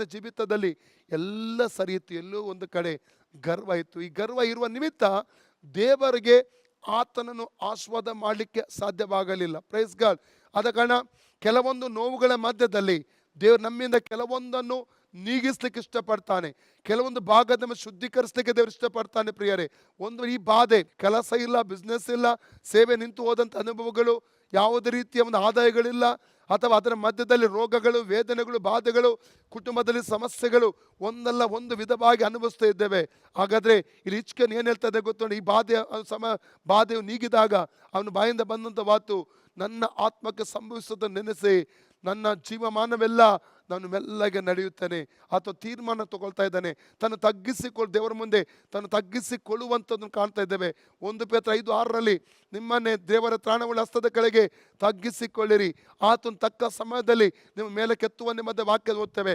ಆತನ ಜೀವಿತದಲ್ಲಿ ಎಲ್ಲ ಸರಿಯಿತ್ತು ಎಲ್ಲೋ ಒಂದು ಕಡೆ ಗರ್ವ ಇತ್ತು. ಈ ಗರ್ವ ಇರುವ ನಿಮಿತ್ತ ದೇವರಿಗೆ ಆತನನ್ನು ಆಸ್ವಾದ ಮಾಡಲಿಕ್ಕೆ ಸಾಧ್ಯವಾಗಲಿಲ್ಲ. ಪ್ರೈಸ್ ಗಾಡ್ ಆದ ಕಾರಣ ಕೆಲವೊಂದು ನೋವುಗಳ ಮಧ್ಯದಲ್ಲಿ ದೇವರು ನಮ್ಮಿಂದ ಕೆಲವೊಂದನ್ನು ನೀಗಿಸ್ಲಿಕ್ಕೆ ಇಷ್ಟಪಡ್ತಾನೆ. ಕೆಲವೊಂದು ಭಾಗದ ಶುದ್ಧೀಕರಿಸಲಿಕ್ಕೆ ದೇವರು ಇಷ್ಟಪಡ್ತಾನೆ ಪ್ರಿಯರೇ. ಒಂದು ಈ ಬಾಧೆ, ಕೆಲಸ ಇಲ್ಲ ಬಿಸ್ನೆಸ್ ಇಲ್ಲ, ಸೇವೆ ನಿಂತು ಹೋದಂಥ ಅನುಭವಗಳು ಯಾವುದೇ ರೀತಿಯ ಒಂದು ಆದಾಯಗಳಿಲ್ಲ. ಅಥವಾ ಅದರ ಮಧ್ಯದಲ್ಲಿ ರೋಗಗಳು, ವೇದನೆಗಳು, ಬಾಧೆಗಳು, ಕುಟುಂಬದಲ್ಲಿ ಸಮಸ್ಯೆಗಳು ಒಂದಲ್ಲ ಒಂದು ವಿಧವಾಗಿ ಅನುಭವಿಸ್ತಾ ಇದ್ದೇವೆ. ಹಾಗಾದ್ರೆ ಇಲ್ಲಿ ಇಚ್ಕನ್ ಏನು ಹೇಳ್ತದೆ ಗೊತ್ತೋಣ ಈ ಬಾಧೆ ಸಮ, ಬಾಧೆಯು ನೀಗಿದಾಗ ಅವನು ಬಾಯಿಂದ ಬಂದಂಥ ಮಾತು ನನ್ನ ಆತ್ಮಕ್ಕೆ ಸಂಭವಿಸೋದನ್ನು ನೆನೆಸಿ, ನನ್ನ ಜೀವಮಾನವೆಲ್ಲ ನಾನು ಮೆಲ್ಲಗೆ ನಡೆಯುತ್ತೇನೆ. ಅಥವಾ ತೀರ್ಮಾನ ತಗೊಳ್ತಾ ಇದ್ದಾನೆ. ತನ್ನ ತಗ್ಗಿಸಿಕೊಳ್ಳು ದೇವರ ಮುಂದೆ ತನ್ನ ತಗ್ಗಿಸಿಕೊಳ್ಳುವಂಥದ್ದನ್ನು ಕಾಣ್ತಾ ಇದ್ದೇವೆ. ಒಂದು ಪೇತ್ರ ಐದು ಆರರಲ್ಲಿ, ನಿಮ್ಮನ್ನೇ ದೇವರ ತ್ರಾಣವುಳ್ಳ ಹಸ್ತದ ಕೆಳಗೆ ತಗ್ಗಿಸಿಕೊಳ್ಳಿರಿ. ಆತನ ತಕ್ಕ ಸಮಯದಲ್ಲಿ ನಿಮ್ಮ ಮೇಲೆ ಕೆತ್ತುವ ನಿಮ್ಮದೇ ವಾಕ್ಯ ಓದ್ತೇವೆ.